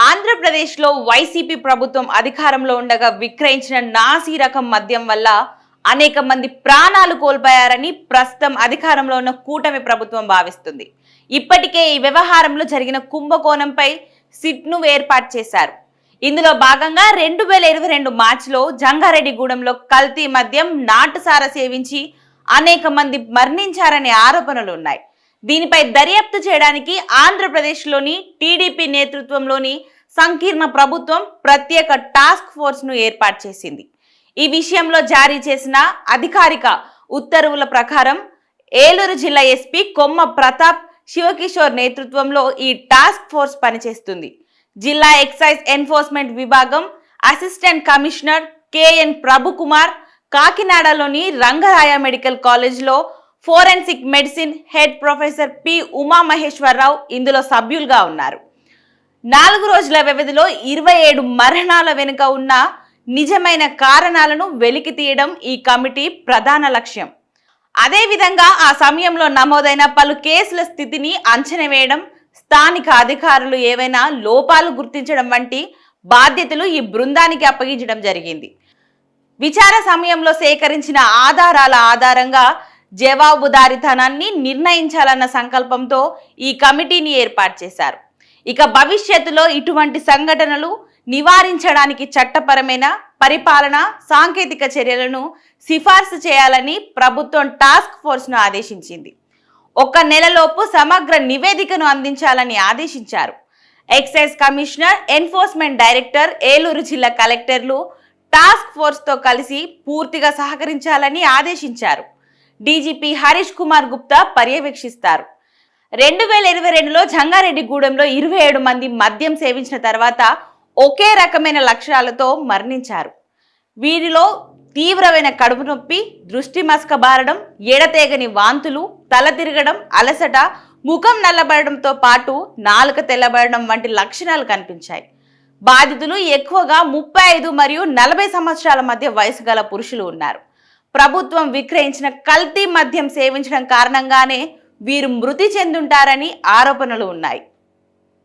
ఆంధ్రప్రదేశ్లో వైసీపీ ప్రభుత్వం అధికారంలో ఉండగా విక్రయించిన నాసీ రకం మద్యం వల్ల అనేక మంది ప్రాణాలు కోల్పోయారని ప్రస్తుతం అధికారంలో ఉన్న కూటమి ప్రభుత్వం భావిస్తుంది. ఇప్పటికే ఈ వ్యవహారంలో జరిగిన కుంభకోణంపై సిట్ను ఏర్పాటు చేశారు. ఇందులో భాగంగా రెండు వేల ఇరవై రెండు మార్చిలో జంగారెడ్డిగూడెంలో కల్తీ మద్యం నాటుసార సేవించి అనేక మంది మరణించారనే ఆరోపణలు ఉన్నాయి దీనిపై దర్యాప్తు చేయడానికి ఆంధ్రప్రదేశ్లోని టీడీపీ నేతృత్వంలోని సంకీర్ణ ప్రభుత్వం ప్రత్యేక టాస్క్ ఫోర్స్ను ఏర్పాటు చేసింది. ఈ విషయంలో జారీ చేసిన అధికారిక ఉత్తర్వుల ప్రకారం ఏలూరు జిల్లా ఎస్పీ కొమ్మ ప్రతాప్ శివకిషోర్ నేతృత్వంలో ఈ టాస్క్ ఫోర్స్ పనిచేస్తుంది. జిల్లా ఎక్సైజ్ ఎన్ఫోర్స్మెంట్ విభాగం assistant commissioner K N Prabhukumar కాకినాడలోని Rangaraya medical కాలేజ్లో forensic medicine head professor P Uma Maheswararao ఇందులో సభ్యులుగా ఉన్నారు. నాలుగు రోజుల వ్యవధిలో ఇరవై ఏడు మరణాల వెనుక ఉన్న నిజమైన కారణాలను వెలికి తీయడం ఈ కమిటీ ప్రధాన లక్ష్యం. అదేవిధంగా ఆ సమయంలో నమోదైన పలు కేసుల స్థితిని అంచనా వేయడం స్థానిక అధికారులు ఏవైనా లోపాలు గుర్తించడం వంటి బాధ్యతలు ఈ బృందానికి అప్పగించడం జరిగింది. విచార సమయంలో సేకరించిన ఆధారాల ఆధారంగా జవాబుదారితనాన్ని నిర్ణయించాలన్న సంకల్పంతో ఈ కమిటీని ఏర్పాటు చేశారు. ఇక భవిష్యత్తులో ఇటువంటి సంఘటనలు నివారించడానికి చట్టపరమైన పరిపాలన సాంకేతిక చర్యలను సిఫార్సు చేయాలని ప్రభుత్వం టాస్క్ ఫోర్స్ను ఆదేశించింది. ఒక నెలలోపు సమగ్ర నివేదికను అందించాలని ఆదేశించారు. Excise commissioner enforcement director Eluru జిల్లా కలెక్టర్లు టాస్క్ ఫోర్స్తో కలిసి పూర్తిగా సహకరించాలని ఆదేశించారు. డీజీపీ హరీష్ కుమార్ గుప్తా పర్యవేక్షిస్తారు. రెండు వేల ఇరవై రెండులో జంగారెడ్డిగూడెంలో ఇరవై ఏడు మంది మద్యం సేవించిన తర్వాత ఒకే రకమైన లక్షణాలతో మరణించారు. వీరిలో తీవ్రమైన కడుపు నొప్పి దృష్టి మసకబారడం ఎడతేగని వాంతులు తల తిరగడం అలసట ముఖం నల్లబడడంతో పాటు నాలుక తెల్లబడడం వంటి లక్షణాలు కనిపించాయి. బాధితులు ఎక్కువగా ముప్పై ఐదు మరియు నలభై సంవత్సరాల మధ్య వయసు గల పురుషులు ఉన్నారు. ప్రభుత్వం విక్రయించిన కల్తీ మద్యం సేవించడం కారణంగానే వీరు మృతి చెందుంటారని ఆరోపణలు ఉన్నాయి.